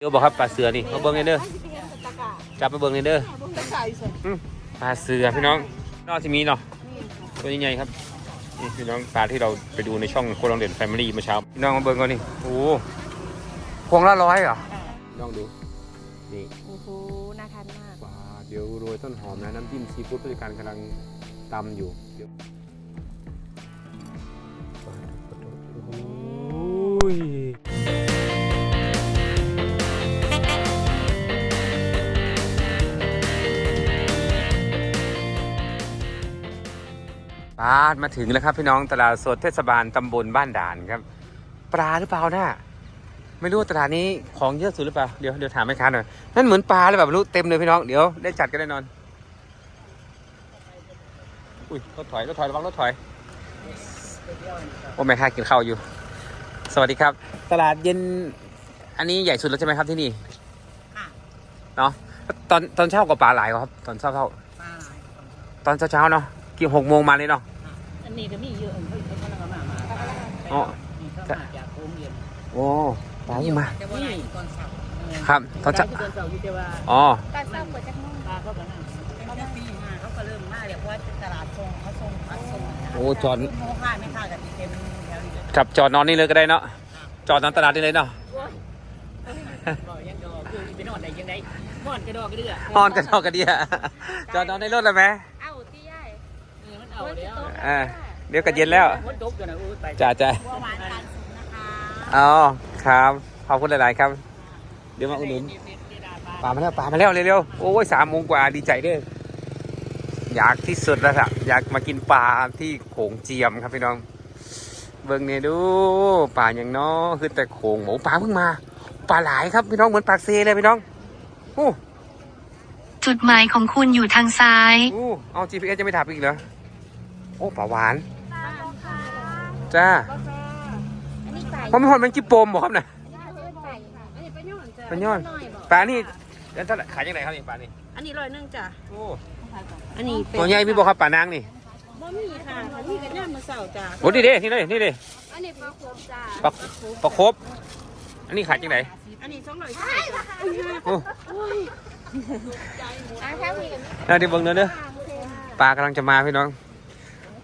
เดี๋ยวบอกครับปลาเสือนี่มาเบิ้งในเด้อจับมาเบิ้งในเด้ออืมปลาเสือพี่น้องนอกจะมีเนาะตัวใหญ่ๆครับนี่พี่น้องปลาที่เราไปดูในช่องโคลองเด่นแฟมิลี่เมื่อเช้าพี่น้องมาเบิ้งก่อนนี่โอ้โหพวงละร้อยเหรอพี่น้องดูนี่โอ้โหน่าทานมากปลาเดี๋ยวโรยต้นหอมนะน้ำจิ้มซีฟู้ดผู้จัดการกำลังตำอยู่เดี๋ยวโอ้ย ปลามาถึงแล้วครับพี่น้องตลาดสดเทศบาลตำบลบ้านด่านครับ ปลาหรือเปล่าน่ะไม่รู้ว่าตลาดนี้ของเยอะสุดหรือเปล่าเดี๋ยวเดี๋ยวถามแม่ค้าหน่อยนั่นเหมือนปลาเลยแบบไม่รู้เต็มเลยพี่น้องเดี๋ยวได้จัดกันแน่นอนอุ้ยรถถอยรถถอยระวังรถถอยโอ้แม่ค้ากินข้าวอยู่ สวัสดีครับ ตลาดเย็นอันนี้ใหญ่สุดแล้วใช่ไหมครับที่นี่เนาะตอนตอนเช้ากับปลาหลายกว่าครับ ตอนเช้าเช้าปลาหลายตอนเช้าเช้าๆเนาะกี่หกโมงมาเลยเนาะ อันนี้ก็มีเยอะเฮ้ยเขากำลังมามาปลาอ๋อ นี่เขามาจากโคงเย็นโอ้ปางมา แต่ว่าไหนตอนเสาร์ครับตอนเช้าตอนเสาอยู่แต่ว่าอ๋อ ตอนเช้าเปิดจากโมงปลาเขาก็นั่งเขาจะปีมาเขาก็เริ่มมาเดี๋ยวว่าตลาดทรงเขาทรงพัดทรงโอ้จอด โมค่าไม่ค่ากันเต็มแถวนี้เลยกับจอดนอนนี่เลยก็ได้เนาะ จอดนอนตลาดนี่เลยเนาะก็ยังดอกคือไปนอนได้ยังไงนอนกระดอกกระเดือ นอนกันนอนกันดีอะจอดนอนในรถเลยไหมาแล้วเอ่าเดี๋ยวก็เย็นแล้วมันตกกันนะอู้ไปจ้าจ้าบัวหวานทานสุกนะคะอ๋อครับขอบคุณหลาย ๆ ครับ เดี๋ยวมาอุดหนุนปลามาแล้วปลามาแล้วเร็วๆโอ้ยสามโมงกว่าดีใจเด้ออยากที่สุดแล้วครับอยากมากินปลาที่โขงเจียมครับพี่น้อง เบิ่งเนี่ยดูปลาอย่างน้อคือแต่โขงหมูปลาเพิ่งมาปลาหลายครับพี่น้องเหมือนปากเซเลยพี่น้องโอ้จุดหมายของคุณอยู่ทางซ้ายโอ้เอา GPS จะไม่ถับอีกเหรอ โอ้ปลาหวานปลาค่ะจ้าอันนี้ไก่เพราะไม่หอดมันกี่โปมบอกครับนะไก่ค่ะอันนี้เป็นย่อนจ้ะเป็นย้อนน้อยบอกปลานี่แล้วเท่าไหร่ขายยังไงครับนี่ปลานี่อันนี้ร้อยหนึงจ้ะโอ้อันนี้เป็นตัวใหญ่พี่บอกครับปลานางนี่บ่มีค่ะอันนี้กันย่ามมาเสาจ้ะโอ้นี่เด้นี่เด้นี่เด้อันนี้ปลาโคบจ้ะปลาปลาครบอันนี้ขายยังไงอันนี้สองร้อยจ้ะโอ้อะแค่นี้กันน่าดีเบิ่งเด้อเด้อปลากำลังจะมาพี่น้อง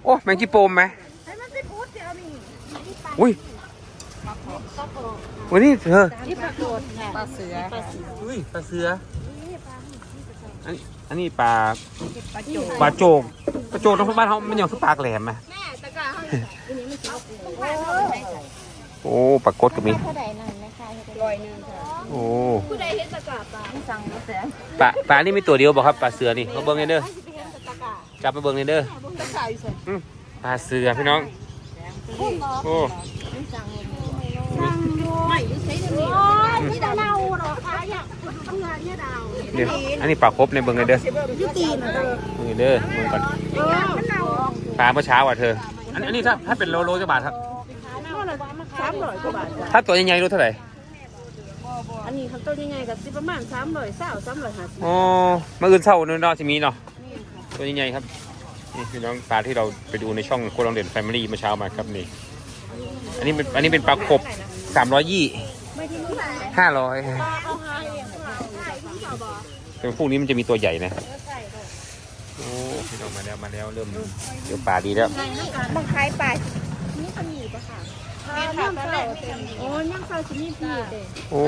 โอ้แมงกี่โปมไหมให้มันสิพูดเดี๋ยวนี้อุ้ยวันนี้เธอนี่ปลาโกดค่ะปลาเสือปลาเสืออุ้ยปลาเสืออันนี้อันนี้ปลาปลาโจกปลาโจกปลาโจกตรงบ้านเขามันอย่างคือปลากแหลมไหมแม่ตะกร้าเท่าไหร่อันนี้ไม่ใช่โอ้โอ้ปลากดก็มีเท่าไหร่นั่นนะคะร้อยหนึงค่ะโอ้ผู้ใดเห็นตะกร้าปลาสั่งมาแสนปลาปลานี่มีตัวเดียวบอกครับปลาเสือนี่มาเบิ้งในเด้อ ให้สิไปเห็นตะกร้าจับมาเบิ้งในเด้อบุ้งตะกร้าอยู่ใส่อืมปลาเสือพี่น้อง โอ้ไม่อยู่ใส่เดี๋ยวนี้ที่ดาวเน่าหรอคะอยากทำงานเนี่ยดาวเดี๋ยวอันนี้ปลาครบในเบิ้งในเด้อยุตีนเออเบิ้งในเด้อเบิ้งก่อนเออมันเน่าปลาเมื่อเช้าอะเธออันอันนี้ถ้าถ้าเป็นโลโลจะบาทครับสามร้อยกว่าบาทจ้ะถ้าตัวใหญ่ๆรู้เท่าไหร่อันนี้ขั้นต้นยังไงกับสิประมาณสามร้อยเศร้าสามร้อยห้าสิบอ๋อมาอื่นเศร้าเนอะจะมีเนาะ ตัวใหญ่ๆครับนี่พี่น้องปลาที่เราไปดูในช่องโคลองเด่นแฟมิลี่เมื่อเช้ามาครับนี่ อันนี้เป็นอันนี้เป็นปลาขบสามร้อยยี่ไม่ที่นี่ห้าร้อยเอาหาเองค่ะใช่ที่เขาบอกแต่พวกนี้มันจะมีตัวใหญ่นะโอ้พี่น้องมาแล้วมาแล้วเริ่มเดี๋ยวปลาดีแล้วบางคล้ายปลานี่ก็มีปะค่ะย่างเศร้าโอ้ย่างเศร้าชิมีพี่เด็โอ้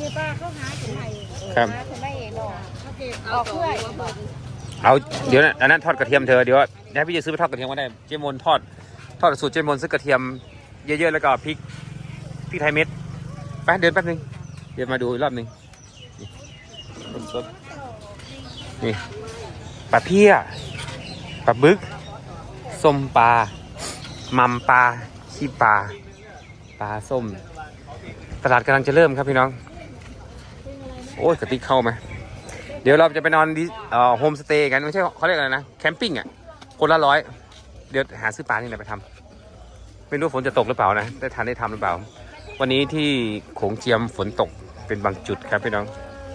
มีปลาเขาหาถึงไหนครับหาถึงได้เองเนาะ ออกเพื่อยเอาเดี๋ยวนะอันนั้นทอดกระเทียมเธอเดี๋ยวเดี๋ยวให้พี่จะซื้อไปทอดกระเทียมก็ได้เจมอนทอด ทอดสูตรเจมอนซื้อกระเทียมเยอะๆแล้วก็พริกพริกไทยเม็ดไปเดินแป๊บนึงเดี๋ยวมาดูอีกรอบหนึ่งนี่สดนี่ปลาเพี้ยปลาบึกส้มปลามัมปลาขี้ปลาปลาส้ม ตลาดกำลังจะเริ่มครับพี่น้อง โอ้ยกระติกเข้าไหม ดี๋ยวเราจะไปนอนดิโฮมสเตย์กันไม่ใช่เขาเรียกอะไรนะแคมปิ้งอะคนละร้อยเดี๋ยวหาซื้อปลาที่ไหนไปทำไม่รู้ฝนจะตกหรือเปล่านะได้ทันได้ทำหรือเปล่า วันนี้ที่โขงเจียมฝนตกเป็นบางจุดครับพี่น้อง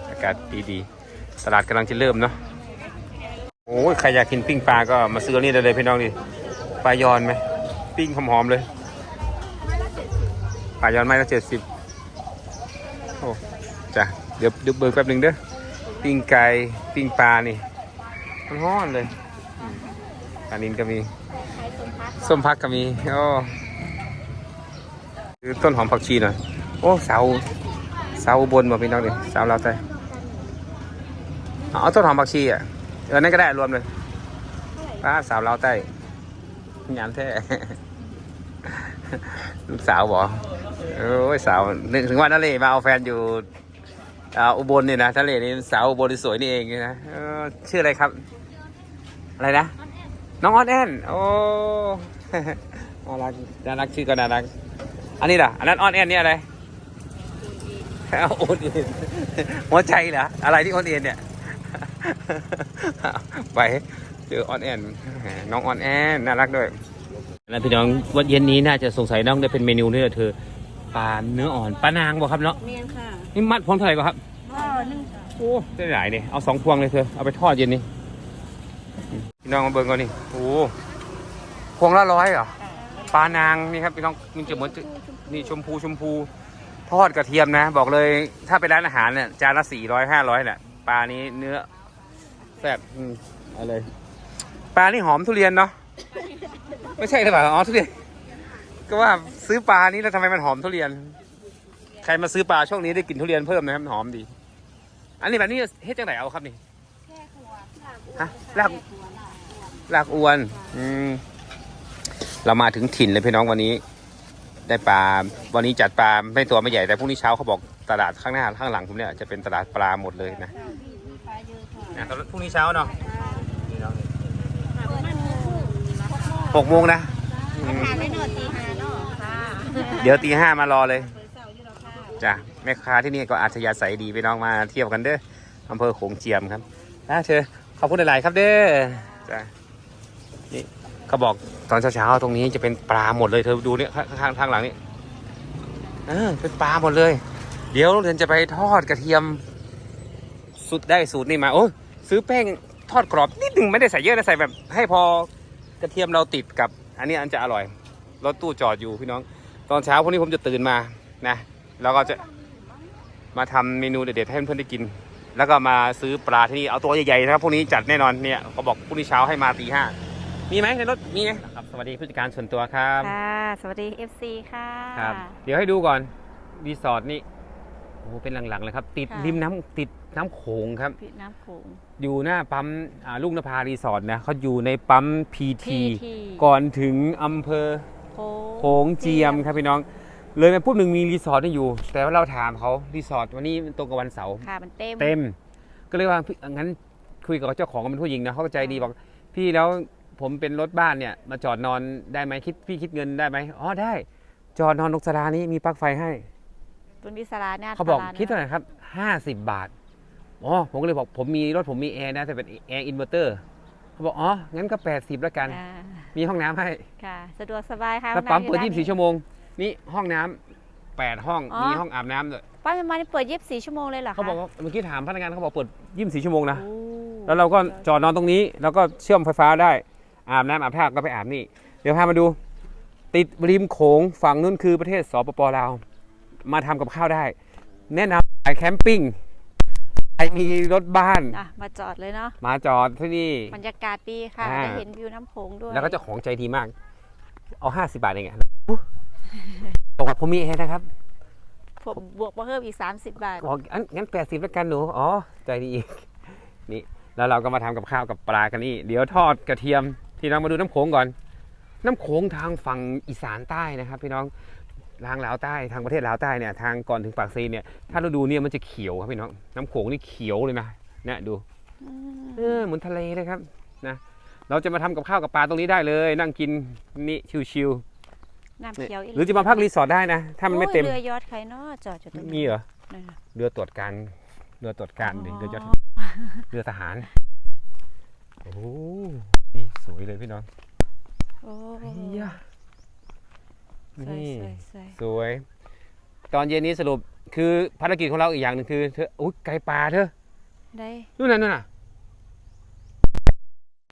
อากาศดีๆตลาดกำลังจะเริ่มเนาะโอ้ยใครอยากกินปิ้งปลาก็มาซื้อนี่ได้เลยพี่น้องดิปลายอนไหมปิ้งหอมๆเลยปลายอนไม้ละเจ็ดสิบโอ้จ้ะเดี๋ยวเดี๋ยวเบิกแป๊บหนึ่งเด้อ ปิ้งไก่ปิ้งปลานี่มันฮ้อนเลยอืมปลานินก็มีใช้ส้มพักส้มพักก็มีโอ้คือต้นหอมผักชีหน่อยโอ้เสาเสาอุบนมาพี่น้องดิเสาเราวใจเอาต้นหอมผักชีอะเออนั่นก็ได้รวมเลยป้าสาวเราวใต้งามแท้ลูกสาวบอกโอ้ยสาวนึกถึงว่าทะเลมาเอาแฟนอยู่ อ่าอุบลเนี่ยนะทะเลนี่สาวอุบลที่สวยนี่เองนะเออชื่ออะไรครับ อะไรนะ น้องออนแอนโอ้น่ารักน่ารักชื่อก็น่ารัก อันนี้ล่ะอันนั้นออนแอนนี่อะไรโอนเอ็นหัวใจเหรออะไรที่ออนเอ็นเนี่ยไปเจอออนแอนน้องออนแอนน่ารักด้วยแล้วพี่น้องวันเย็นนี้น่าจะสงสัยน้องได้เป็นเมนูนี่แหละเธอ ปลาเนื้ออ่อนปลานางบอกครับเนาะเมียนค่ะนี่มัดพร้อมเท่าไหร่ก็ครับก็นึ่งโอ้ได้หลายเนี่ยเอาสองพวงเลยเธอเอาไปทอดเย็นนี้พี่น้องมาเบิ่งก่อนนี่โอ้พวงละร้อยเหรอปลานางนี่ครับพี่น้องมันจะเหมือนจะนี่ชมพูชมพูทอดกระเทียมนะ บอกเลยถ้าไปร้านอาหารเนี่ยจานละสี่ร้อยห้าร้อยแหละปลานี้เนื้อแซ่บอืมเอาเลยปลานี่หอมทุเรียนเนาะไม่ใช่หรือเปล่าอ๋อทุเรียน ก็ว่าซื้อปลานี้แล้วทำไมมันหอมทุเรียน ใครมาซื้อปลาช่วงนี้ได้กลินทุเรียนเพิ่มนะครับมันหอมดี อันนี้แบบนี้เฮ็ดจังไหนเอาครับนี่แค่หัวฮะลากลากอวน อืมเรามาถึงถิ่นเลยพี่น้องวันนี้ ได้ปลาวันนี้จัดปลาไม่ตัวไม่ใหญ่แต่พรุ่งนี้เช้าเขาบอกตลาดข้างหน้าข้างหลังผมเนี่ยจะเป็นตลาดปลาหมดเลยนะมีปลาเยอะค่ะนะตอนพรุ่งนี้เช้าเนาะเปิดมันคือหกโมงนะ ทานได้หนอตีหาเนาะค่ะเดี๋ยวตีห้ามารอเลยจ้ะแม่ค้าที่นี่ก็อัธยาศัยดีพี่น้องมาเที่ยวกันเด้ออำเภอโขงเจียมครับนะเชิญขอบคุณหลายๆครับเด้อจ้ะนี่เขาบอกตอนเช้าๆตรงนี้จะเป็นปลาหมดเลยเธอดูเนี่ยข้างทางหลังนี่เออเป็นปลาหมดเลย เดี๋ยวเรียนจะไปทอดกระเทียมสุดได้สูตรนี่มาโอ้ซื้อแป้งทอดกรอบนิดหนึ่งไม่ได้ใส่เยอะนะใส่แบบ ให้พอกระเทียมเราติดกับ อันนี้อันจะอร่อย รถตู้จอดอยู่พี่น้อง ตอนเช้าพวกนี้ผมจะตื่นมานะแล้วก็จะมาทำเมนูเด็ดๆให้เพื่อนๆได้กิน แล้วก็มาซื้อปลาที่นี่เอาตัวใหญ่ๆนะครับพวกนี้จัดแน่นอนเนี่ยเขาบอกพรุ่งนี้เช้าให้มาตีห้ามีไหมในรถมีไหมครับสวัสดีผู้จัดการส่วนตัวครับค่ะสวัสดี FC ค่ะครับเดี๋ยวให้ดูก่อนรีสอร์ทนี่ โอ้โหเป็นหลังๆเลยครับ ติดค่ะ ริมน้ำติดน้ำโขงครับ พี่น้ำโขง อยู่หน้าปั๊มอ่าลูกนภารีสอร์ทนะเขาอยู่ในปั๊มพีที PT ก่อนถึงอำเภอโขโขงเจียมครับพี่น้อง เลยมาปุ๊บหนึ่งมีรีสอร์ทนี่อยู่ แต่ว่าเราถามเขารีสอร์ทวันนี้ตรงกับวันเสาร์ ค่ะมันเต็ม เต็มก็เลยว่าพี่งั้นคุยกับเจ้าของเป็นผู้หญิงนะเขาก็ใจดีบอก พี่แล้วผมเป็นรถบ้านเนี่ย มาจอดนอนได้ไหมคิดพี่คิดเงินได้ไหมอ๋อได้ จอดนอนนกสรานี้มีปลั๊กไฟให้ ตุนวิสาราเนี่ยเขาบอกตลดคิดเท่าไหร่ครับห้าสิบบาทอ๋อผมก็เลยบอกผมมีรถผมมีแอร์นะแต่เป็นแอร์อินเวอร์เตอร์เขาบอกอ๋องั้นก็แปดสิบแล้วกันอ่ามีห้องน้ำให้ค่ะสะดวกสบายค่ะแล้วปั๊มเปิดห้องน้ำยี่สิบสี่ชั่วโมงนี่ห้องน้ำแปดห้องอ๋อมีห้องอาบน้ำด้วยปั๊มมันเปิด24ชั่วโมงเลยเหรอคะเขาบอกว่าเมื่อกี้ถามพนักงานเขาบอกเปิดยี่สิบสี่ชั่วโมงนะโอ้แล้วเราก็จอดนอนตรงนี้ แล้วก็เชื่อมไฟฟ้าได้อาบน้ำอาบท่าก็ไปอาบนี่ เดี๋ยวพามาดู ติดริมโขงฝั่งนู้นคือประเทศสปปลาว มาทำกับข้าวได้ แนะนำสายแคมปิ้งใครมีรถบ้าน อะมาจอดเลยเนาะมาจอดที่นี่ บรรยากาศดีค่ะอ่า ได้เห็นวิวน้ำโขงด้วยแล้วก็เจ้าของใจดีมาก เอาห้าสิบาทเองอะอุ๊ยบอกว่าผมมีแอร์นะครับผมบวกมาเพิ่มอีก 30 บาท บอกอันงั้นแปดสิบแล้วกันหนู อ๋อ ใจดีอีก นี่ แล้วเราก็มาทำกับข้าวกับปลากันนี่ เดี๋ยวทอดกระเทียมพี่น้องมาดูน้ำโขงก่อน น้ำโขงทางฝั่งอีสานใต้นะครับ พี่น้อง ทางลาวใต้ทางประเทศลาวใต้เนี่ยทางก่อนถึงปากซีเนี่ยถ้าเราดูเนี่ยมันจะเขียวครับพี่น้องน้ำโขงนี่เขียวเลยนะเนี่ยดูเออเหมือนทะเลเลยครับนะเราจะมาทำกับข้าวกับปลาตรงนี้ได้เลย นั่งกินนี่ชิวน้ำๆเนี่ยเขียวหรือจะมาพักรีสอร์ทได้นะ ถ้ามันไม่เต็มโอ้ยเรือยอดใครเนาะจอดอยู่ตรงมีนี้เหรอนั่นน่ะเรือตรวจการเรือตรวจการดิเรือยอดอ๋อเรือทหารโอ้โหนี่สวยเลยพี่น้องโอ้ไอ้ยะ สวยนี่สวยสวยสวย ตอนเย็นนี้สรุปคือภารกิจของเราอีกอย่างหนึ่งคือเธออุ้ยไก่ป่าเธอได้นู่นน่ะนู่นน่ะ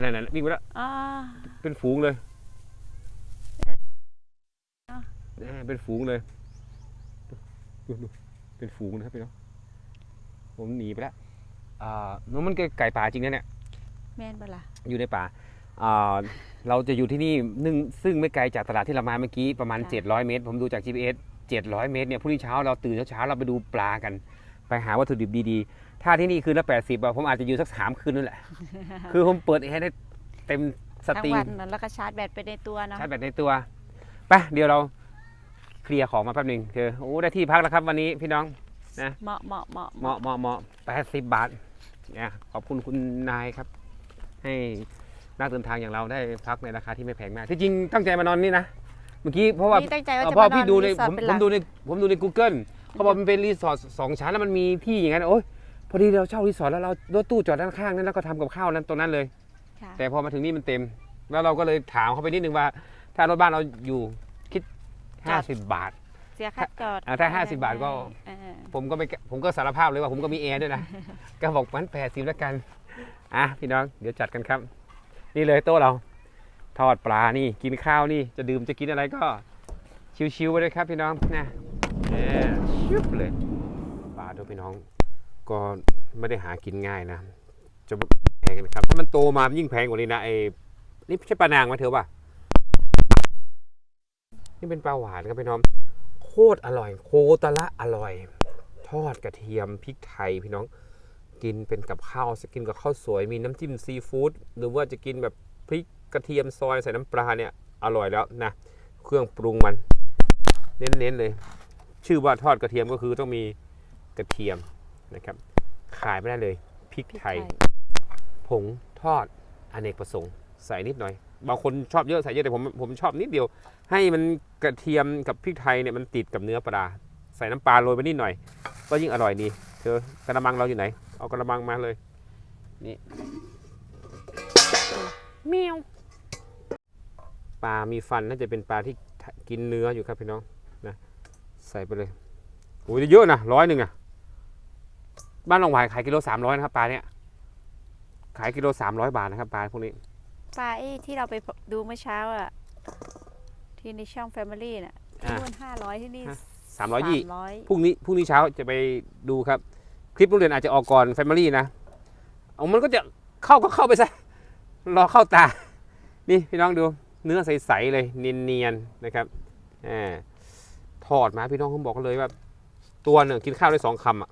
นั่นน่ะวิ่งไปแล้วอ่าเป็นฝูงเลยอะแหม่เป็นฝูงเลยดูดูดูเป็นฝูงนะครับพี่น้องผมหนีไปแล้วอ่าน้องมันไก่ป่าจริงนะเนี่ย แม่นบ่ล่ะอยู่ในป่า อ่าเราจะอยู่ที่นี่นึ่งซึ่งไม่ไกลจากตลาดที่เรามาเมื่อกี้ประมาณ ค่ะ 700 เมตร ผมดูจาก GPS 700 เมตรเนี่ยพรุ่งนี้เช้าเราตื่นเช้าๆเราไปดูปลากัน ไปหาวัตถุดิบดีๆ ถ้าที่นี่คืนละ 80อะผมอาจจะอยู่สักสามคืนนั่นแหละ คือผมเปิดให้ได้เต็มสทั้งตรีมวันนั้นแล้วก็ชาร์จแบตไปในตัวเนาะ ชาร์จแบตในตัวไปเดี๋ยวเราเคลียร์ของมาแป๊บหนึ่งคือโอ้ได้ที่พักแล้วครับวันนี้พี่น้อง เหมาะเหมาะเหมาะเหมาะเหมาะเหมาะแปดสิบบาทเนี่ยขอบคุณคุณนายครับ ให้ นักเดินทางอย่างเราได้พักในราคาที่ไม่แพงมากที่จริงตั้งใจมานอนนี่นะเมื่อกี้เพราะว่านี่ตั้งใจว่าเอ่อจะเพราะมานอนพี่ดูในรีสอผร์ทมเป็นผหลัมกดูในผมดูใน Google เขาบอกมันเป็นรีสอร์ทสองชั้นแล้วมันมีที่อย่างนั้นโอ้ยพอดีเราเช่ารีสอร์ทแล้วเรารถตู้จอดด้านข้างนั้นแล้วก็ทำกับข้าวนั้นตรงนั้นเลย ค่ะ แต่พอมาถึงนี่มันเต็ม แล้วเราก็เลยถามเขาไปนิดนึงว่า ถ้ารถบ้านเราอยู่คิด50 บาท เสียค่าจอดอ่าถ้า50บาทก็ เออผมก็ไม่ผมก็สารภาพเลยว่าผมก็มีแอร์ด้วยนะ ก็บอกมันแปดสิบแล้วกัน อะพี่น้องเดี๋ยวจัดกันครับ นี่เลยโต๊ะเรา ทอดปลานี่กินข้าวนี่ จะดื่มจะกินอะไรก็ชิวๆไปเลยครับพี่น้องนะเออชิบเลยปลาด้วยพี่น้อง ก็ไม่ได้หากินง่ายนะ จะแพงนะครับ ถ้ามันโตมามันยิ่งแพงกว่านี้นะไอ้นี่ใช่ปลานางไหมเธอป่ะนี่เป็นปลาหวานครับพี่น้อง โคตรอร่อย โคตรละอร่อย ทอดกระเทียมพริกไทยพี่น้อง กินเป็นกับข้าวจะกินกับข้าวสวยมีน้ำจิ้มซีฟู้ดหรือว่าจะกินแบบพริกกระเทียมซอยใส่น้ำปลาเนี่ยอร่อยแล้วนะเครื่องปรุงมันเน้นๆเลย ชื่อว่าทอดกระเทียมก็คือต้องมีกระเทียมนะครับ ขายไม่ได้เลยพริกพริกไทไทยยผงทอดอเนกประสงค์ใส่นิดหน่อยบางคนชอบเยอะใส่เยอะแต่ผมผมชอบนิดเดียว ให้มันกระเทียมกับพริกไทยเนี่ยมันติดกับเนื้อปลาใส่น้ำปลาโรยไปนิดหน่อย ก็ยิ่งอร่อยดีเธอกระมังเราอยู่ไหน เอากระมังมาเลย นี่เมียวปลา มีฟันน่าจะเป็นปลาที่กินเนื้ออยู่ครับพี่น้องนะใส่ไปเลยโอ้ยเยอะนะร้อยหนึ่งอะบ้านลองหวายขายกิโลสามร้อยนะครับปลาเนี่ยขายกิโลสามร้อยบาทนะครับปลาพวกนี้ปลาไอ้ที่เราไปดูเมื่อเช้าอะที่ในช่อง Family น่ะที่อ่านู่นห้าร้อยที่นี่สามร้อยยี่ร้อยพรุ่งนี้พรุ่งนี้เช้าจะไปดูครับค ลิปโรงเรียนอาจจะออกก่อนแฟมิลี่นะเอามันก็จะเข้าก็เข้าไปซะรอเข้าตา นี่พี่น้องดูเนื้อใสๆเลยเนียนๆนะครับอ่าทอดมาพี่น้องผมบอกเลยว่าตัวหนึ่งกินข้าวได้สองคำอะ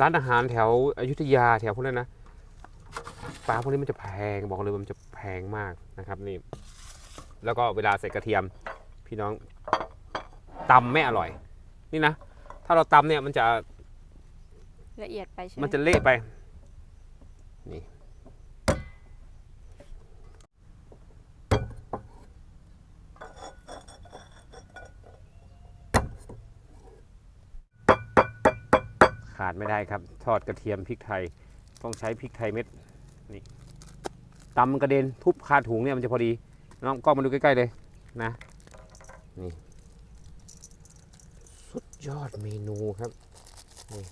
ร้านอาหารแถวอยุธยาแถวพวกนั้นนะปลาพวกนี้มันจะแพงบอกเลยมันจะแพงมากนะครับนี่ แล้วก็เวลาใส่กระเทียมพี่น้องตำไม่อร่อย นี่นะ ถ้าเราตำเนี่ยมันจะ ละเอียดไปใช่ไหมมันจะเละไป นี่ ขาดไม่ได้ครับ ทอดกระเทียมพริกไทย ต้องใช้พริกไทยเม็ด นี่ตำกระเด็นทุบคาถุงเนี่ยมันจะพอดี น้องกล้องมาดูใกล้ ๆ เลยนะ นี่ สุดยอดเมนูครับ นี่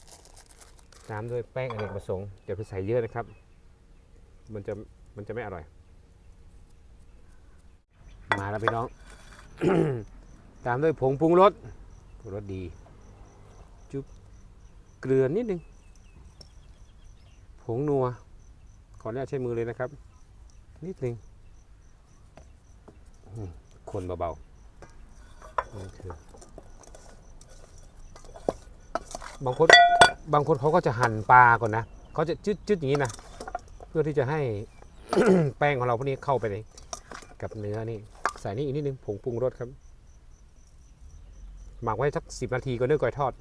ตามด้วยแป้งอเนกประสงค์อย่าไปใส่เยอะนะครับ มันจะมันจะไม่อร่อย มาแล้วพี่น้อง ตามด้วยผงปรุงรสปรุงรสดี จุ๊บเกลือนิดนึง ผงนัว ขออนุญาตใช้มือเลยนะครับ นิดนึงคนเบาๆนี่คือบางคน บางคนเขาก็จะหั่นปลาก่อนนะเขาจะจืดจืดอย่างนี้นะเพื่อที่จะให้แป้งของเราพวกนี้เข้าไปในกับเนื้อนี่ใส่นี่อีกนิดนึงผงปรุงรสครับ หมักไว้สักสิบนาทีก็เนื้อก่อยทอด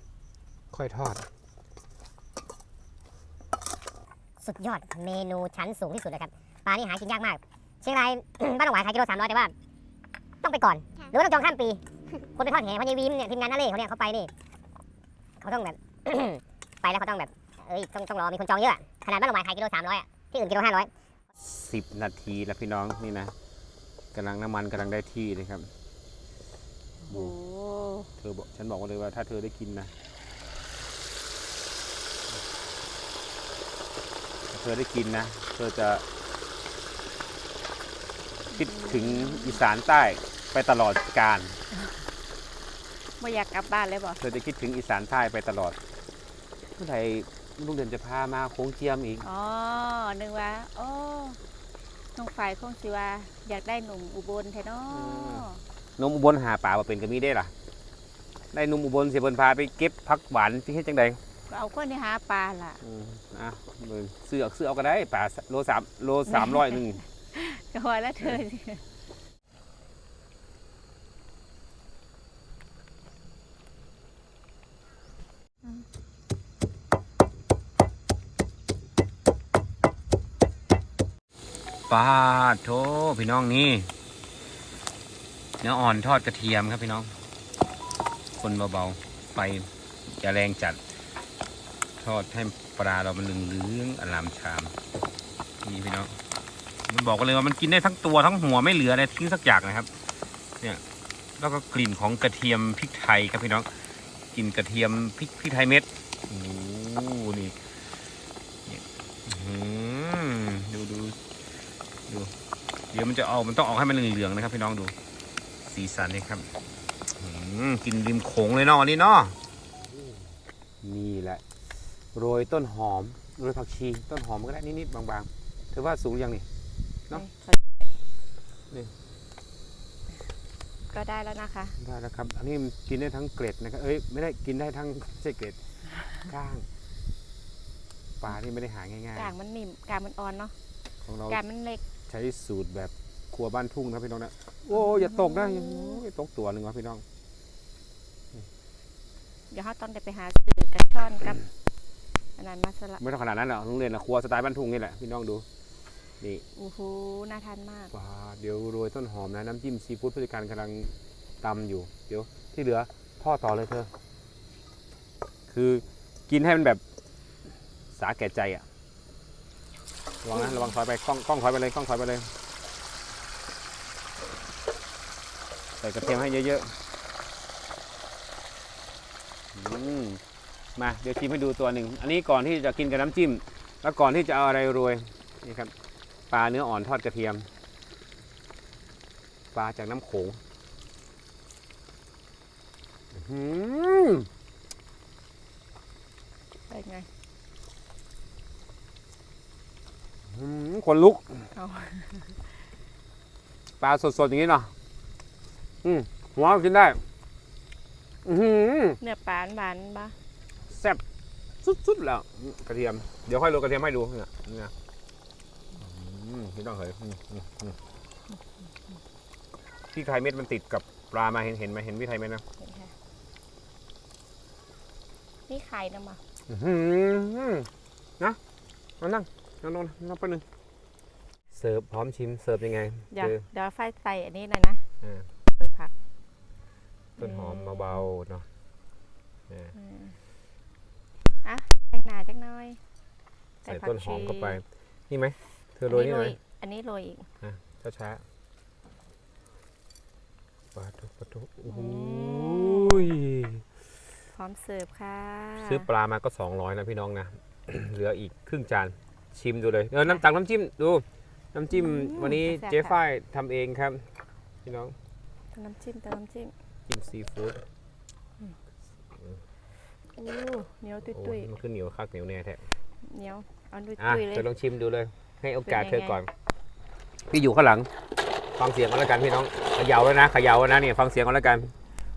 ค่อยทอด สุดยอดเมนูชั้นสูงที่สุดเลยครับปลานี่หากินยากมาก เชียงราย บ้านหนองหวายขายกิโลสามร้อยแต่ว่าต้องไปก่อน หรือว่าต้องจองข้ามปี คนไปทอดแห่พันยายวีมเนี่ยทีมงานนั่นเลยเขาเนี่ยเขาไปนี่เขาต้องแบบ ไปแล้วเขาต้องแบบเอ้ยต้องต้องรอมีคนจองเยอะขนาดบ้านหนองหวายขายกิโลสามร้อยอะที่อื่นกิโลห้าร้อยสิบนาทีแล้วพี่น้องนี่นะกำลังน้ำมันกำลังได้ที่เลยครับโอ้เธอบอกฉันบอกว่าเลยว่าถ้าเธอได้กินนะถ้าเธอได้กินนะเธอจะคิดถึงอีสานใต้ไปตลอดกาลไม่อยากกลับบ้านเลยบ่เธอจะคิดถึงอีสานใต้ไปตลอด เมื่อไหร่ลุงเด่นจะพามาโค้งเจียมอีก อ๋อ นึกว่า โอ้น้องฝ่ายคงสิว่าอยากได้หนุ่มอุบลแท้เนาะนมอุบลหาป่ามาเป็นก็มีได้ล่ะ ได้หนุ่มอุบลเสียบนพาไปเก็บผักหวานที่เฮ็ดจังใดก็เอาคนที่หาปลาล่ะอืมอะเบิ่งซื้อเอาซื้อเอาก็ได้ป่าโลสามโลสามร้อยหนึ่งก็ว่าแล้วเธอ สิปาดโถพี่น้องนี่เนื้ออ่อนทอดกระเทียมครับพี่น้อง คนเบาๆไฟจะแรงจัด ทอดให้ปลาเรามันเหลืองๆอลามชามนี่พี่น้องมันบอกกันเลยว่ามันกินได้ทั้งตัวทั้งหัวไม่เหลืออะไรทิ้งสักอย่างนะครับ เนี่ยแล้วก็กลิ่นของกระเทียมพริกไทยครับพี่น้องกลิ่นกระเทียมพริกพริกไทยเม็ดโอ้โหนี่เนี่ยอื้อหือดูดูดู เดี๋ยวมันจะออกมันต้องออกให้มันเหลืองๆนะครับ พี่น้องดู สีสันนี่ครับอื้อหือกินริมโขงเลยเนาะอันนี่เนาะนี่แหละ โรยต้นหอมโรยผักชีต้นหอมก็ได้นิดๆบางๆถือว่าสูงยังนี่เนาะนี่ก็ได้แล้วนะคะ ได้แล้วครับ อันนี้มันกินได้ทั้งเกล็ดนะครับ เอ้ยไม่ได้กินได้ทั้งไม่ใช่เกล็ดก้างปลาที่ไม่ได้หาง่ายกลางมันนิ่มกลางมันอ่อนเนาะๆของเรากลางมันเล็ก ใช้สูตรแบบครัวบ้านทุ่งนะพี่น้องนะโอ้อย่าตกนะอย่าอย่าตกตัวหนึ่งวะพี่น้อง เดี๋ยวเขาต้องได้ไปหาสื่อกระช่อนกับอันนั้นมาสละไม่ต้องขนาดนั้นหรอกโรงเรียนนะครัวสไตล์บ้านทุ่งนี่แหละพี่น้องดูนี่โอ้โหน่าทานมากปลาเดี๋ยวโรยต้นหอมนะน้ำจิ้มซีฟู้ดผู้จัดการกำลังตำอยู่ เดี๋ยวที่เหลือทอดต่อเลยเธอ คือกินให้มันแบบสาแก่ใจอะ ระวังนะระวังถอยไปกล้องกล้องถอยไปเลยกล้องถอยไปเลยใส่กระเทียมให้เยอะๆมาเดี๋ยวชิมให้ดูตัวหนึ่ง อันนี้ก่อนที่จะกินกับน้ำจิ้ม แล้วก่อนที่จะเอาอะไรโรยนี่ครับปลาเนื้ออ่อนทอดกระเทียม ปลาจากน้ำโขงอื้อหือเป็นไง อื้อหือคนลุกเอาปลาสดๆ อย่างนี้เนาะอืมหัวกินได้ อือหือเนื้อปลาหวานๆปะแซ่บสุดๆ แล้ว กระเทียม เดี๋ยวค่อยโรยกระเทียมให้ดูเนี่ยเนี่ยอืมพี่ต้องเหยอืมอืมอืมพี่ไทยเม็ดมันติดกับปลามาเห็นเห็นไหมเห็นพี่ไทยเม็ดนะเห็นค่ะนี่ไข่นะมาอื้อหือนะเอานั่ง นั่งนั่งนั่งแป๊บนึงเสิร์ฟพร้อมชิมเสิร์ฟยังไงเดี๋ยวคือเดี๋ยวไฟใส่อันนี้หน่อยนะอ่าโรยผักต้นหอมเบาๆเนาะอ่าอืมอะแตงหนาจังหน่อยใส่ผักต้นหอมชีเข้าไปนี่ไหมเธอโรยนี่ไหมอันนี้โรยอีก ช้าช้าๆปาทุปาทุโอ้โหมพร้อมเสิร์ฟค่ะซื้อปลามาก็200นะพี่น้องนะ เหลืออีกครึ่งจาน ชิมดูเลยเออน้ำตักน้ำจิ้มดู น้ำจิ้มวันนี้เจ๊ฝ้ายทำเองครับพี่น้องเติมน้ำจิ้มเติมน้ำจิ้มจิ้มซีฟู้ดอู้เหนียวโอ้ตุ้ยมันขึ้นเหนียวคักเหนียวแน่แท้ๆเหนียวเอาตุ้ยอะๆเลเธอยลองชิมดูเลย ให้โอกาสเป็นเธยังไงอก่อน พี่อยู่ข้างหลัง ฟังเสียงกันแล้วกันพี่น้องเขย่าแล้วนะเขย่าแล้วนะเนี่ยฟังเสียงกันแล้วกัน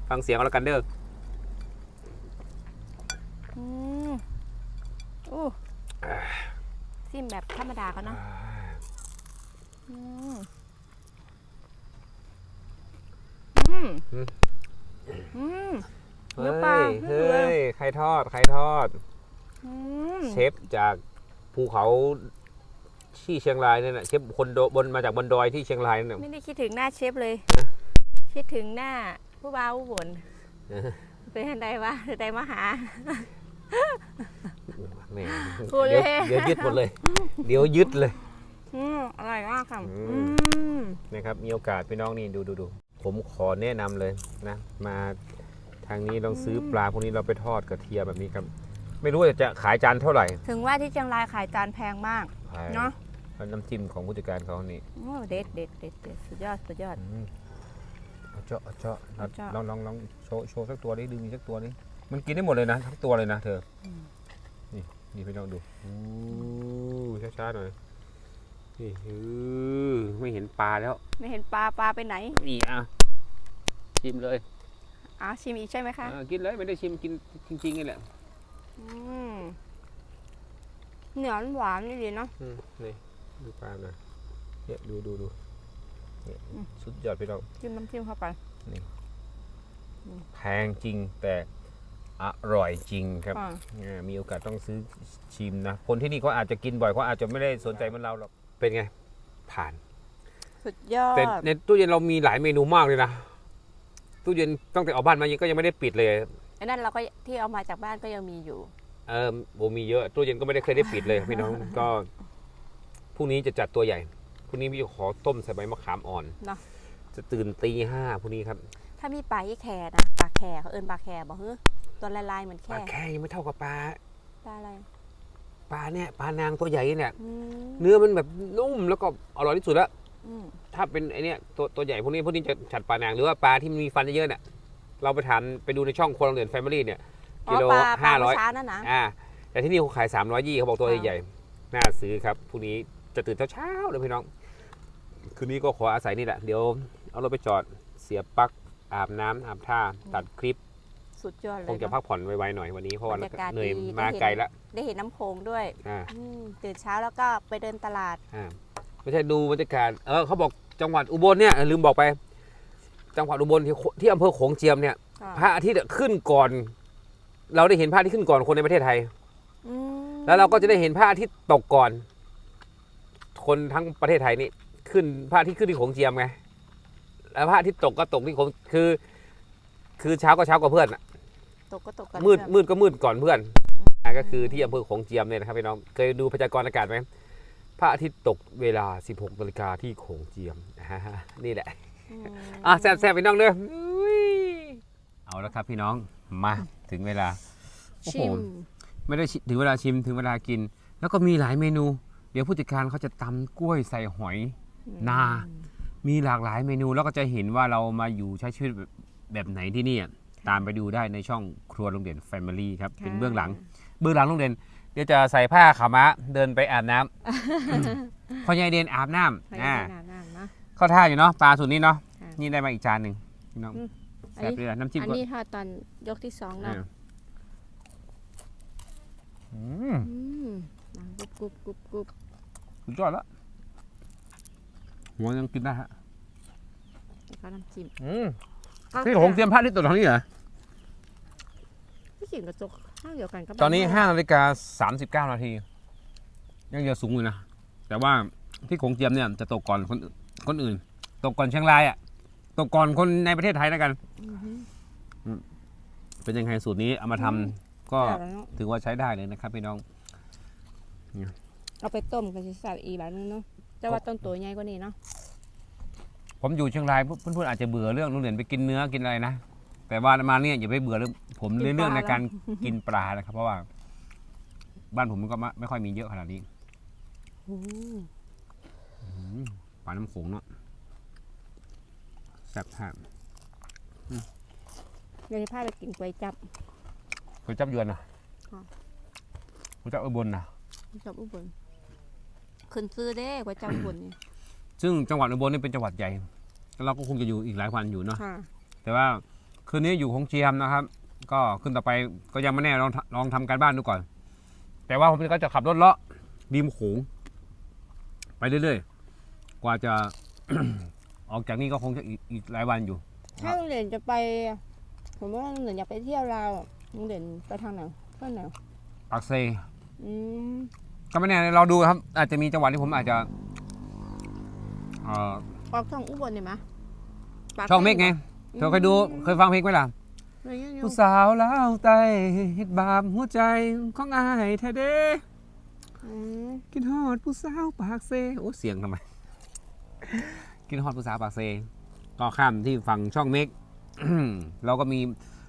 ฟังเสียงกันแล้วกันเด้ออืมอู้ ซิมแบบธรรมดาเขาเนาะอืมอืมอืมอืมเฮ้เนื้อปลายไม่เบื่เฮ้อยใครทอดใครทอด อืมเชฟจากภูเขาที่เชียงรายเนี่ยนะเชฟคนโดบนมาจากบนดอยที่เชียงรายนั่นนะไม่ได้คิดถึงหน้าเชฟเลย คิดถึงหน้าผู้บ่าวผู้บ่นเออ เป็นยังไงวะจะได้มาหา แหมพูดเดี๋ยวเลยเดี๋ยวยึดหมดเลย เดี๋ยวยึดเลย อืมอร่อยมากค่ะอืม อืมนะครับมีโอกาสพี่น้องนี่ดูดูดูผมขอแนะนำเลยนะ มาทางนี้ลองซื้อปลาพวกนี้เราไปทอดกระเทียมแบบนี้ครับ ไม่รู้ว่าจะขายจานเท่าไหร่ถึงว่าที่เชียงรายขายจานแพงมาก ขายเนาะแล้วน้ำจิ้มของผู้จัดการเขานี่โอ้เด็ดเด็ดเด็ดเด็ดสุดยอดสุดยอด อืมเอาเจาะเอาเจาะเอาเจาะ ลองลองลองโชว์โชว์สักตัวดิดึงสักตัวดิมันกินได้หมดเลยนะทั้งตัวเลยนะเธออ นี่นี่พี่น้องดูอู้ช้าๆหน่อยนี่เออไม่เห็นปลาแล้ว ไม่เห็นปลาปลาไปไหน นี่อะชิมเลยอะชิมอีกใช่ไหมคะอะกินเลยไม่ได้ชิมกินจริงๆนี่แหละอืมเหนียวหวานนี่ดีเนาะ อืมนี่ดูปลาหน่อยเนี่ยดูดูดูเนี่ยอืม สุดยอดพี่น้อง จิ้มน้ำจิ้มเข้าไป แพงจริงแต่ อร่อยจริงครับอ่าอ่ามีโอกาสต้องซื้อชิมนะ คนที่นี่เขาอาจจะกินบ่อยเขาอาจจะไม่ได้สนใจเหมันเราหรอก เป็นไง ผ่าน สุดยอแต่ด ในตู้เย็นเรามีหลายเมนูมากเลยนะ ตู้เย็นตั้งแต่ออกบ้านมายังก็ยังไม่ได้ปิดเลยไอ้นั่นเราก็ที่เอามาจากบ้านก็ยังมีอยู่ เออโบมีเยอะ ตู้เย็นก็ไม่ได้เคยได้ปิดเลย พี่น้อง ก็พรุ่งนี้จะจัดตัวใหญ่ พรุ่งนี้พี่จะขอต้มใส่ใบมะขามอ่อน เนอะจะตื่นตีห้าพรุ่งนี้ครับ ถ้ามีปลายี่แคนะปลาแคเขาเอินปลาแคบอกเฮ้ย ตัวลายๆเหมือนปลาแค่แค่ยังไม่เท่ากับปลาปลาอะไรปลาเนี่ยปลานางตัวใหญ่เนี่ย อืมเนื้อมันแบบนุ่มแล้วก็อร่อยที่สุดแล้วอืมถ้าเป็นไอเนี้ยตัวตัวใหญ่พวกนี้พวกนี้จะฉัดปลานางหรือว่าปลาที่มันมีฟันเยอะๆเนี่ยเราไปถามไปดูในช่องครัวโรงเรียนแฟมิลี่เนี่ยอ๋กิอโลปลาปลาห้าร้เมื่อย อเช้านั่นนะ อ่าแต่ที่นี่เขาขาย300ยี่เขาบอกตัวอ่า ใหญ่ๆน่าซื้อครับพรุ่งนี้จะตื่นเช้าๆเลยพี่น้อง คืนนี้ก็ขออาศัยนี่แหละ เดี๋ยวเอารถไปจอดเสียบปลั๊กอาบน้ำอาบท่าตัดคลิป สุดยอดเลยคงจะเนพัอะ กผ่อนไวๆหน่อยวันนี้เพราะว่าบรรยากาศเหนื่อยดีมาได้เห็น ไกลแล้วได้เห็นน้ำโขงด้วยอ่าอืมตื่นเช้าแล้วก็ไปเดินตลาด อ่าไม่ใช่ดูบรรยากาศเออเขาบอกจังหวัดอุบลเนี่ยลืมบอกไป จังหวัดอุบลที่ที่อำเภอโขงเจียมเนี่ยอ่าพระอาทิตย์อะขึ้นก่อน เราได้เห็นพระอาทิตย์ขึ้นก่อนคนในประเทศไทย อืมแล้วเราก็จะได้เห็นพระอาทิตย์ตกก่อน คนทั้งประเทศไทยนี่ขึ้นพระอาทิตย์ขึ้นที่โขงเจียมไงแล้วพระอาทิตย์ตกก็ตกที่โขงคือ คือเช้าก็เช้ากว่าเพื่อนอะตกก็ตกกันมืดเพื่อนมืดก็มืดก่อนเพื่อนอะก็คือที่อำเภอโขงเจียมเนี่ยนะครับพี่น้องเคยดูพยากรณ์อากาศไหมพระอาทิตย์ตกเวลา 16นาฬิกาที่โขงเจียมอ่านี่แหละ อืมอะแซ่บๆพี่น้องเด้ออุ้ยเอาแล้วครับพี่น้องมาถึงเวลา โอ้โห ชิมไม่ได้ชิถึงเวลาชิมถึงเวลากิน แล้วก็มีหลายเมนู เดี๋ยวผู้จัดการเขาจะตำกล้วยใส่หอยนา มีหลากหลายเมนูแล้วก็จะเห็นว่าเรามาอยู่ใช้ชีวิตแบบ แบบไหนที่นี่อะตามไปดูได้ในช่องครัวโรงเรียน Family ครับเป็นเบื้องหลัง เบื้องหลังโรงเรียนเดี๋ยวจะใส่ผ้าขาวม้าเดินไปอาบน้ำพ่อใหญ่เดนอาบน้ไปำอ่าน้ำน้ำนะเข้าท่าอยู่เนาะปลาสูตรนี้เนาะค่ะนี่ได้มาอีกจานหนึ่งพี่น้องอืมอันแซ่บนี้เลยอะน้ำจิ้มอันก็นี้ทอดตอนยกที่สองเนาะอ่าอืมอืมอะกรุบกรุบกรุบกรุบสุดยอดแล้วหัวยังกินได้ฮะแล้วก็น้ำจิ้มอืม พี่หงเตรียมผ้าที่ตัวทางนี้เหรอพี่กิ่งกระจกข้างเดียวกันก็ตอนนี้บ้าห้านาฬิกาสามสิบเก้านาทียังเยอะสูงอยู่นะ แต่ว่าที่โขงเจียมเนี่ยจะตกก่อนคนอื่นคนอื่น ตกก่อนเชียงรายอะ ตกก่อนคนในประเทศไทยแล้วกันอือฮึเป็นยังไงสูตรนี้เอามาทำก็เอาแล้วเนอะ ถือว่าใช้ได้เลยนะครับพี่น้อง เอาไปต้มกันสิสับอีกแบบนึงเนาะแต่ว่าต้นตัวใหญ่กว่านี้เนาะ ผมอยู่เชียงรายเพื่อนๆอาจจะเบื่อเรื่องโรงเรียนไปกินเนื้อกินอะไรนะแต่ว่ามาเนี่ยอย่าไปเบื่อเรื่องผมเรื่องในการกินปลานะครับ เพราะว่า บ้านผมมันก็ไม่ไม่ค่อยมีเยอะขนาดนี้โอ้โหอืมปลาน้ำโขงเนาะแซ่บมากเดี๋ยวจะพาไปกินก๋วยจับ ก๋วยจับยวนนะค่ะ ก๋วยจับอุบลนะก๋วยจับอุบลขึ้นซื้อเด้ก๋วยจับอุบลนี่ ซึ่งจังหวัดอุบลนี่เป็นจังหวัดใหญ่แล้วเราก็คงจะอยู่อีกหลายวันอยู่เนาะค่ะ แต่ว่าคืนนี้อยู่ของเจียมนะครับ ก็ขึ้นต่อไปก็ยังไม่แน่ลองลองทำการบ้านดูก่อน แต่ว่าผมก็จะขับรถเลาะริมโขงไปเรื่อยๆ กว่าจะ ออกจากนี่ก็คงจะอีกอีกหลายวันอยู่ ถ้าโรงเรียนจะไป ผมว่าโรงเรียนอยากไปเที่ยวลาวอะโรงเรียนไปทางไหนเพื่อนไหนปากเซ อืมก็ไม่แน่เราดูครับ อาจจะมีจังหวัดที่ผมอาจจะ เอ่อออกช่องอุบลนี่มะปากช่องเมฆไงเธอเคยดูเคยฟังเพลงไหมล่ะเคยอยู่ผู้สาวลาวใต้เฮ็ดบาปหัวใจของอายแท้เด้อืมกินฮอดผู้สาวปากเซโอ้เสียงทำไม กินฮอดผู้สาวปากเซ ก็ข้ามที่ฝั่งช่องเมก เราก็มี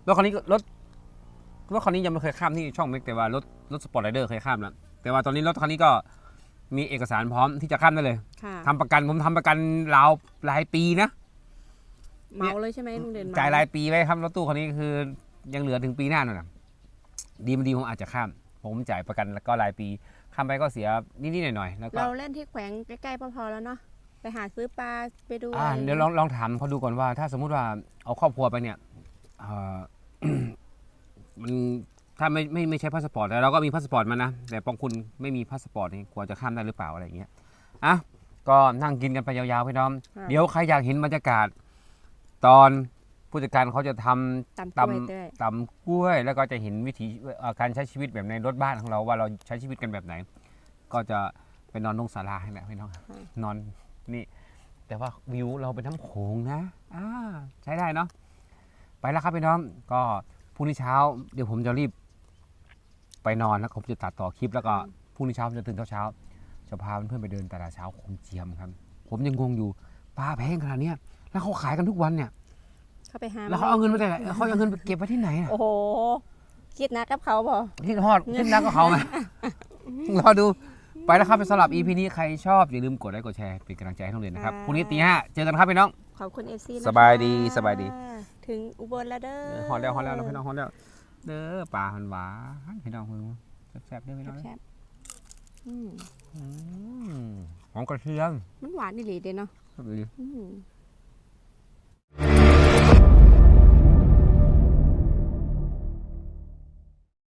รถคันนี้ก็รถรถคันนี้ยังไม่เคยข้ามที่ช่องเมกแต่ว่ารถรถสปอร์ตไรเดอร์เคยข้ามแล้วแต่ว่าตอนนี้รถคันนี้ก็ มีเอกสารพร้อมที่จะข้ามได้เลยค่ะทำประกันผมทำประกันราวหลายปีนะเหมาเลยใช่ไหมลุงเด่นเหมจ่ายรายปีไว้ครับรถตู้คันนี้คือยังเหลือถึงปีหน้าน่นน่ะดีมันดีผมอาจจะข้าม ผมจ่ายประกันแล้วก็รายปี ข้ามไปก็เสียนิดๆหน่อยๆแล้วก็เราเล่นที่แขวงใกล้ๆพอๆแล้วเนาะไปหาซื้อปลาไปดูอ่าอะไรเดี๋ยวลองลองถามเขาดูก่อนว่า ถ้าสมมุติว่าเอาครอบครัวไปเนี่ยเอ่อ มัน ถ้าไม่ไม่ไม่ใช่พาสปอร์ตแต่เราก็มีพาสปอร์ตมานะ แต่ปองคุณไม่มีพาสปอร์ตนี่กลัวจะข้ามได้หรือเปล่าอะไรอย่างเงี้ยอะก็นั่งกินกันไปยาวๆพี่น้องค่ะเดี๋ยวใครอยากเห็นบรรยากาศ ตอนผู้จัดการเขาจะทำตำกล้วยเต้ยตำกล้วย แล้วก็จะเห็นวิถีเอ่อการใช้ชีวิตแบบในรถบ้านของเราว่าเราใช้ชีวิตกันแบบไหน ก็จะไปนอนตรงศาลาให้แหละพี่น้องนอนนี่ แต่ว่าวิวเราเป็นน้ำโขงนะอ่าใช้ได้เนาะไปแล้วครับพี่น้องก็พรุ่งนี้เช้าเดี๋ยวผมจะรีบ ไปนอนแล้วผมจะตัดต่อคลิปแล้วก็พรุ่งนี้เช้าผมจะตื่นเช้าๆจะพาเพื่อนๆไปเดินตลาดเช้าคงเจียมครับ ผมยังงงอยู่ปลาแพงขนาดเนี้ยแล้วเขาขายกันทุกวันเนี่ยเข้าไปหาแล้วเขาเอาเงินมาแต่ไหนเขาเอาเงินไปเก็บไว้ที่ไหนอะโอ้โหคิดนะกับเขาบ่ที่ทอดขึ้นนักก็เขาไหมรอดูไปแล้วครับไปสำหรับ EP นี้ใครชอบอย่าลืมกดไลค์กดแชร์เป็นกำลังใจให้น้องเรียนนะครับพรุ่งนี้ตีห้าเจอกันครับพี่น้องขอบคุณเอฟซีสบายดีสบายดี ถึงอุบลแล้วเด้อฮอนแล้วฮอนแล้วพี่น้องฮอนแล้ว เด้อปลาหันหวานพี่น้องคุณแซ่บๆเด้อพี่น้องแซ่บๆอืมอืมหอมกระเทียมมันหวานนี่หลีเด้เนาะ ครับดี อืม